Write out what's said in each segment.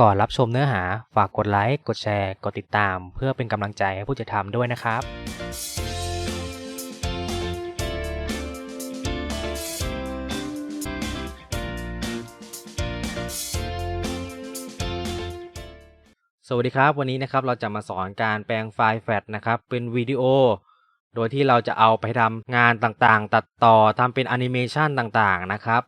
ก่อนรับชมเนื้อหาฝากกดไลค์ กดแชร์ กดติดตาม เพื่อเป็นกำลังใจให้ผู้จัดทำด้วยนะครับ สวัสดีครับ วันนี้นะครับเราจะมาสอนการแปลงไฟล์แฟลชนะครับ เป็นวิดีโอ โดยที่เราจะเอาไปทำงานต่างๆ ตัดต่อทำเป็นแอนิเมชันต่างๆนะครับ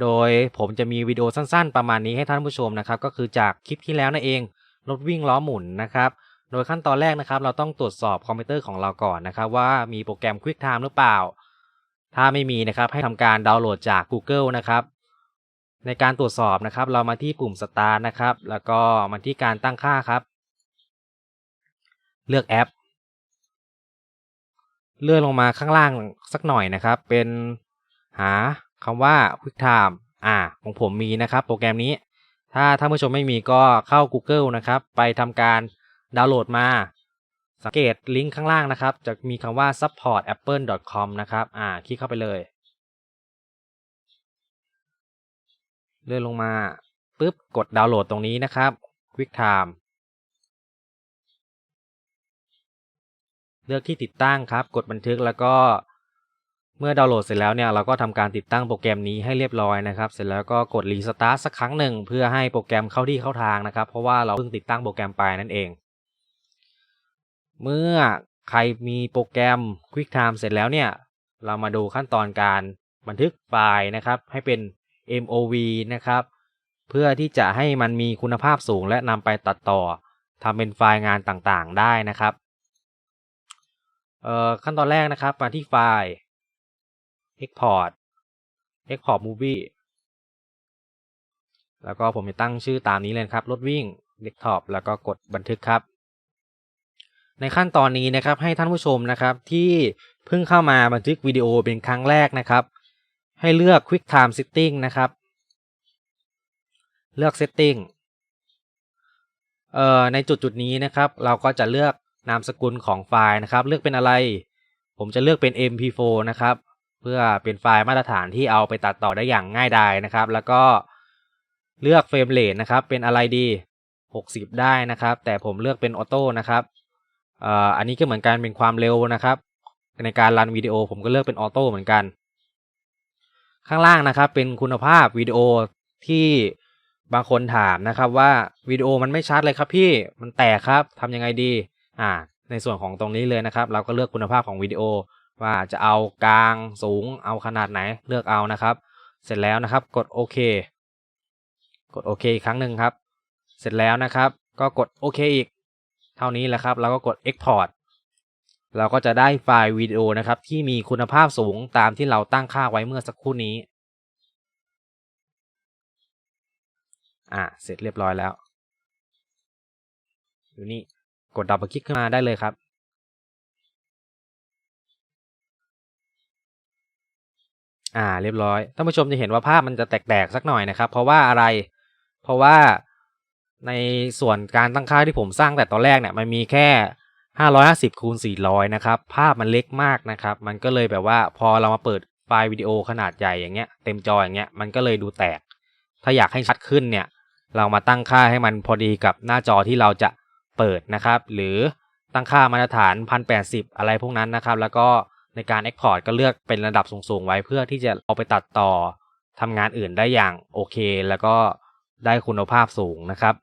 โดยผมจะมีวิดีโอสั้นๆ ประมาณนี้ให้ท่านผู้ชมนะครับ ก็คือจากคลิปที่แล้วนั่นเอง รถวิ่งล้อหมุนนะครับ โดยขั้นตอนแรกนะครับ เราต้องตรวจสอบคอมพิวเตอร์ของเราก่อนนะครับ ว่ามีโปรแกรม QuickTime หรือเปล่า ถ้าไม่มีนะครับให้ทำการดาวน์โหลดจาก Google นะครับในการตรวจสอบนะครับ เรามาที่ปุ่ม Start นะครับ แล้วก็มาที่การตั้งค่าครับ เลือกแอป เลื่อนลงมาข้างล่างสักหน่อยนะครับ เป็นหา คำว่า QuickTime อ่า ของผมมีนะครับโปรแกรมนี้ ถ้าท่านผู้ชมไม่มีก็เข้า Google นะครับ ไปทำการดาวน์โหลดมา สังเกตลิงก์ข้างล่างนะครับ จะมีคำว่า support.apple.com นะครับ อ่า คลิกเข้าไปเลย เลื่อนลงมาปุ๊บกดดาวน์โหลดตรงนี้นะครับ QuickTime เลือกที่ติดตั้งครับ กดบันทึกแล้วก็ เมื่อดาวน์โหลดเสร็จแล้วเนี่ยเราก็ทำการติดตั้งโปรแกรมนี้ให้เรียบร้อยนะครับ เสร็จแล้วก็กดรีสตาร์ทสักครั้งหนึ่งเพื่อให้โปรแกรมเข้าที่เข้าทางนะครับ เพราะว่าเราเพิ่งติดตั้งโปรแกรมไปนั่นเอง เมื่อใครมีโปรแกรม QuickTime เสร็จแล้วเนี่ย เรามาดูขั้นตอนการบันทึกไฟล์นะครับ ให้เป็น MOV นะครับ เพื่อที่จะให้มันมีคุณภาพสูงและนำไปตัดต่อทำเป็นไฟล์งานต่างๆได้นะครับเอ่อขั้นตอนแรกนะครับมาที่ไฟล์ Export Export Movie แล้วก็ผมจะตั้งชื่อตามนี้เลยครับ รถวิ่ง Desktop แล้วก็กดบันทึกครับ ในขั้นตอนนี้นะครับให้ท่านผู้ชมนะครับที่เพิ่งเข้ามาบันทึกวิดีโอเป็นครั้งแรกนะครับ ให้เลือก QuickTime Setting นะครับ เลือก Setting เอ่อในจุดจุดนี้นะครับ เราก็จะเลือกนามสกุลของไฟล์นะครับ เลือกเป็นอะไร ผมจะเลือกเป็น MP4 นะครับ เพื่อเป็นไฟล์มาตรฐานที่เอาไปตัดต่อได้อย่างง่ายดายนะครับ แล้วก็เลือกเฟรมเรทนะครับ เป็นอะไรดี 60 ได้นะครับ แต่ผมเลือกเป็นออโต้นะครับอันนี้ก็เหมือนกันเป็นความเร็วนะครับ ในการรันวิดีโอผมก็เลือกเป็นออโต้เหมือนกัน ข้างล่างนะครับเป็นคุณภาพวิดีโอที่บางคนถามนะครับว่าวิดีโอมันไม่ชัดเลยครับพี่มันแตกครับทำยังไงดีอ่าในส่วนของตรงนี้เลยนะครับ เราก็เลือกคุณภาพของวิดีโอ ว่าจะเอากลางสูงเอาขนาดไหนเลือกเอานะครับ เสร็จแล้วนะครับกดโอเคกดโอเคอีกครั้งหนึ่งครับ เสร็จแล้วนะครับ ก็กดโอเคอีก เท่านี้แหละครับเราก็กด Export เราก็จะได้ไฟล์วิดีโอนะครับ ที่มีคุณภาพสูงตามที่เราตั้งค่าไว้เมื่อสักครู่นี้อ่าเสร็จเรียบร้อยแล้วอยู่นี่กดดับเบิลคลิกขึ้นมาได้เลยครับ อ่าเรียบร้อยท่านผู้ชมจะเห็นว่าภาพมันจะแตกๆสักหน่อยนะครับ เพราะว่าอะไร เพราะว่าในส่วนการตั้งค่าที่ผมสร้างแต่ตอนแรกเนี่ยมันมีแค่ 550คูณ400 นะครับ ภาพมันเล็กมากนะครับ มันก็เลยแบบว่าพอเรามาเปิดไฟล์วิดีโอขนาดใหญ่อย่างเงี้ยเต็มจออย่างเงี้ยมันก็เลยดูแตก ถ้าอยากให้ชัดขึ้นเนี่ย เรามาตั้งค่าให้มันพอดีกับหน้าจอที่เราจะเปิดนะครับ หรือตั้งค่ามาตรฐาน 1080 อะไรพวกนั้นนะครับ แล้วก็ ในการ Export ก็เลือกเป็นระดับสูงๆ ไว้เพื่อที่จะเอาไปตัดต่อทำงานอื่นได้อย่างโอเค แล้วก็ได้คุณภาพสูงนะครับ